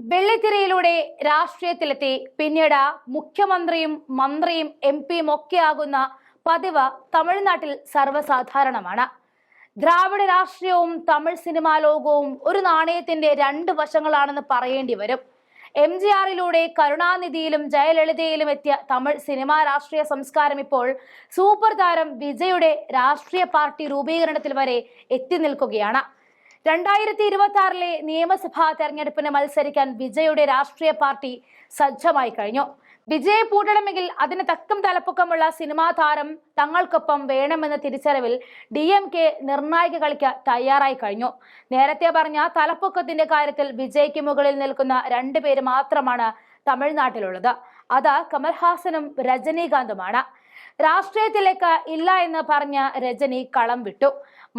വെള്ളിത്തിരയിലൂടെ രാഷ്ട്രീയത്തിലെത്തി. പിന്നീട് മുഖ്യമന്ത്രിയും മന്ത്രിയും എം പിയും ഒക്കെയാകുന്ന പതിവ് തമിഴ്നാട്ടിൽ സർവസാധാരണമാണ്. ദ്രാവിഡ രാഷ്ട്രീയവും തമിഴ് സിനിമാ ലോകവും ഒരു നാണയത്തിന്റെ രണ്ട് വശങ്ങളാണെന്ന് പറയേണ്ടി വരും. എം ജി ആറിലൂടെ കരുണാനിധിയിലും ജയലളിതയിലും എത്തിയ തമിഴ് സിനിമാ രാഷ്ട്രീയ സംസ്കാരം ഇപ്പോൾ സൂപ്പർ താരം വിജയുടെ രാഷ്ട്രീയ പാർട്ടി രൂപീകരണത്തിൽ വരെ എത്തി നിൽക്കുകയാണ്. രണ്ടായിരത്തി ഇരുപത്തി ആറിലെ നിയമസഭാ തെരഞ്ഞെടുപ്പിന് മത്സരിക്കാൻ വിജയുടെ രാഷ്ട്രീയ പാർട്ടി സജ്ജമായി കഴിഞ്ഞു. വിജയ പൂട്ടണമെങ്കിൽ അതിന് തക്കം തലപ്പൊക്കമുള്ള സിനിമാ താരം തങ്ങൾക്കൊപ്പം വേണമെന്ന തിരിച്ചറിവിൽ ഡി എം കെ നിർണായക കളിക്ക് തയ്യാറായി കഴിഞ്ഞു. നേരത്തെ പറഞ്ഞ തലപ്പൊക്കത്തിന്റെ കാര്യത്തിൽ വിജയ്ക്ക് മുകളിൽ നിൽക്കുന്ന രണ്ടു പേര് മാത്രമാണ് തമിഴ്നാട്ടിലുള്ളത്. അത് കമൽഹാസനും രജനീകാന്തുമാണ്. രാഷ്ട്രീയത്തിലേക്ക് ഇല്ല എന്ന് പറഞ്ഞ രജനി കളം വിട്ടു.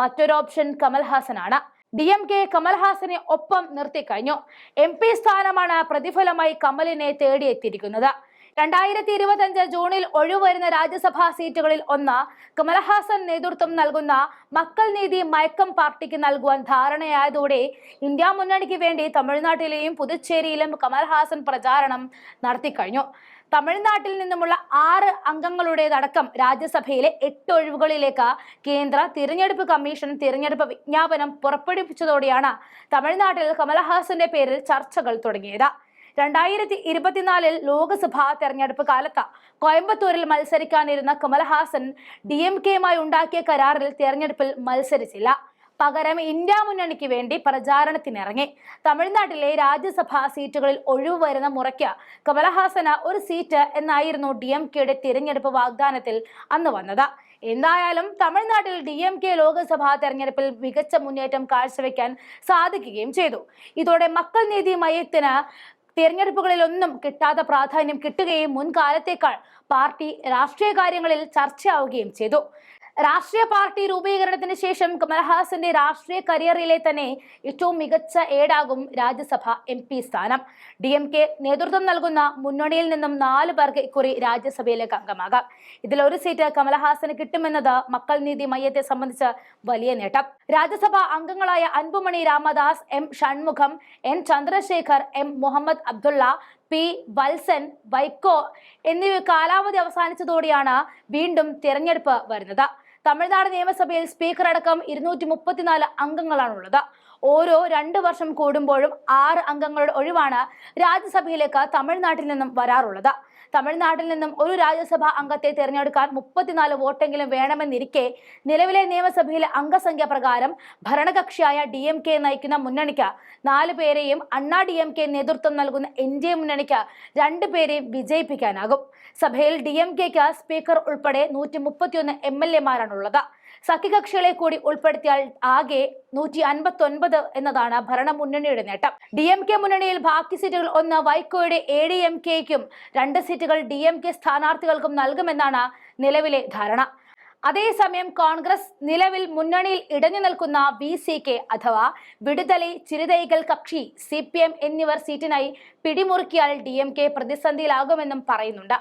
മറ്റൊരു ഓപ്ഷൻ കമൽഹാസനാണ്. ഡി എം കെ കമൽഹാസനെ ഒപ്പം നിർത്തിക്കഴിഞ്ഞു എം പി സ്ഥാനമാണ് പ്രതിഫലമായി കമലിനെ തേടിയെത്തിയിരിക്കുന്നത്. രണ്ടായിരത്തി ഇരുപത്തി അഞ്ച് ജൂണിൽ ഒഴിവുവരുന്ന രാജ്യസഭാ സീറ്റുകളിൽ ഒന്ന് കമൽഹാസൻ നേതൃത്വം നൽകുന്ന മക്കൾ നീതി മയക്കം പാർട്ടിക്ക് നൽകുവാൻ ധാരണയായതോടെ ഇന്ത്യ മുന്നണിക്ക് വേണ്ടി തമിഴ്നാട്ടിലെയും പുതുച്ചേരിയിലും കമൽഹാസൻ പ്രചാരണം നടത്തിക്കഴിഞ്ഞു. തമിഴ്നാട്ടിൽ നിന്നുമുള്ള ആറ് അംഗങ്ങളുടേതടക്കം രാജ്യസഭയിലെ എട്ട് ഒഴിവുകളിലേക്ക് കേന്ദ്ര തിരഞ്ഞെടുപ്പ് കമ്മീഷൻ തിരഞ്ഞെടുപ്പ് വിജ്ഞാപനം പുറപ്പെടുവിച്ചതോടെയാണ് തമിഴ്നാട്ടിൽ കമൽഹാസന്റെ പേരിൽ ചർച്ചകൾ തുടങ്ങിയത്. രണ്ടായിരത്തി ഇരുപത്തിനാലിൽ ലോക്സഭാ തെരഞ്ഞെടുപ്പ് കാലത്ത് കോയമ്പത്തൂരിൽ മത്സരിക്കാനിരുന്ന കമൽഹാസൻ ഡി എം കെയുമായി ഉണ്ടാക്കിയ കരാറിൽ തെരഞ്ഞെടുപ്പിൽ മത്സരിച്ചില്ല. പകരം ഇന്ത്യ മുന്നണിക്ക് വേണ്ടി പ്രചാരണത്തിനിറങ്ങി. തമിഴ്നാട്ടിലെ രാജ്യസഭാ സീറ്റുകളിൽ ഒഴിവ് വരുന്ന മുറയ്ക്ക് കമലഹാസന് ഒരു സീറ്റ് എന്നായിരുന്നു ഡി എം കെയുടെ തിരഞ്ഞെടുപ്പ് വാഗ്ദാനത്തിൽ അന്ന് വന്നത്. എന്തായാലും തമിഴ്നാട്ടിൽ ഡി എം കെ ലോക്സഭാ തെരഞ്ഞെടുപ്പിൽ മികച്ച മുന്നേറ്റം കാഴ്ചവെക്കാൻ സാധിക്കുകയും ചെയ്തു. ഇതോടെ മക്കൾ നീതി മയത്തിന് തിരഞ്ഞെടുപ്പുകളിലൊന്നും കിട്ടാത്ത പ്രാധാന്യം കിട്ടുകയും മുൻകാലത്തേക്കാൾ പാർട്ടി രാഷ്ട്രീയ കാര്യങ്ങളിൽ ചർച്ചയാവുകയും ചെയ്തു. രാഷ്ട്രീയ പാർട്ടി രൂപീകരണത്തിന് ശേഷം കമൽഹാസന്റെ രാഷ്ട്രീയ കരിയറിലെ തന്നെ ഏറ്റവും മികച്ച ഏടാകും രാജ്യസഭ എം പി സ്ഥാനം. ഡി എം കെ നേതൃത്വം നൽകുന്ന മുന്നണിയിൽ നിന്നും നാല് പേർക്ക് ഇക്കുറി രാജ്യസഭയിലേക്ക് അംഗമാകാം. ഒരു സീറ്റ് കമൽഹാസന് കിട്ടുമെന്നത് മക്കൾ നീതി മയ്യത്തെ സംബന്ധിച്ച് വലിയ നേട്ടം. രാജ്യസഭ അംഗങ്ങളായ Anbumani Ramadoss M Shanmugam N Chandrasekhar M Mohammed Abdullah P Vatsan Vaiko എന്നിവ കാലാവധി അവസാനിച്ചതോടെയാണ് വീണ്ടും തിരഞ്ഞെടുപ്പ് വരുന്നത്. തമിഴ്നാട് നിയമസഭയിൽ സ്പീക്കർ അടക്കം ഇരുന്നൂറ്റി മുപ്പത്തിനാല് അംഗങ്ങളാണുള്ളത്. ഓരോ രണ്ട് വർഷം കൂടുമ്പോഴും ആറ് അംഗങ്ങളുടെ ഒഴിവാണ് രാജ്യസഭയിലേക്ക് തമിഴ്നാട്ടിൽ നിന്നും വരാറുള്ളത്. തമിഴ്നാട്ടിൽ നിന്നും ഒരു രാജ്യസഭാ അംഗത്തെ തിരഞ്ഞെടുക്കാൻ മുപ്പത്തിനാല് വോട്ടെങ്കിലും വേണമെന്നിരിക്കെ നിലവിലെ നിയമസഭയിലെ അംഗസംഖ്യ പ്രകാരം ഭരണകക്ഷിയായ ഡി എം കെ നയിക്കുന്ന മുന്നണിക്ക് നാല് പേരെയും അണ്ണാ ഡി എം കെ നേതൃത്വം നൽകുന്ന എൻ ഡി എ മുന്നണിക്ക് രണ്ടുപേരെയും വിജയിപ്പിക്കാനാകും. സഭയിൽ ഡി എം കെക്ക് സ്പീക്കർ ഉൾപ്പെടെ നൂറ്റി മുപ്പത്തിയൊന്ന് എം എൽ എമാരാണുള്ളത് സഖ്യകക്ഷികളെ കൂടി ഉൾപ്പെടുത്തിയാൽ ആകെ നൂറ്റി അൻപത്തി ഒൻപത് എന്നതാണ് ഭരണമുന്നണിയുടെ നേട്ടം. ഡി എം കെ മുന്നണിയിൽ ബാക്കി സീറ്റുകൾ ഒന്ന് വൈക്കോയുടെ എ ഡി എം കെക്കും രണ്ട് സീറ്റുകൾ ഡി എം കെ സ്ഥാനാർത്ഥികൾക്കും നൽകുമെന്നാണ് നിലവിലെ ധാരണ. അതേസമയം കോൺഗ്രസ് നിലവിൽ മുന്നണിയിൽ ഇടഞ്ഞു നിൽക്കുന്ന ബി സി കെ അഥവാ വിടുതലി ചിരുതൈകൾ കക്ഷി സി പി എം എന്നിവർ സീറ്റിനായി പിടിമുറുക്കിയാൽ ഡി എം കെ പ്രതിസന്ധിയിലാകുമെന്നും പറയുന്നുണ്ട്.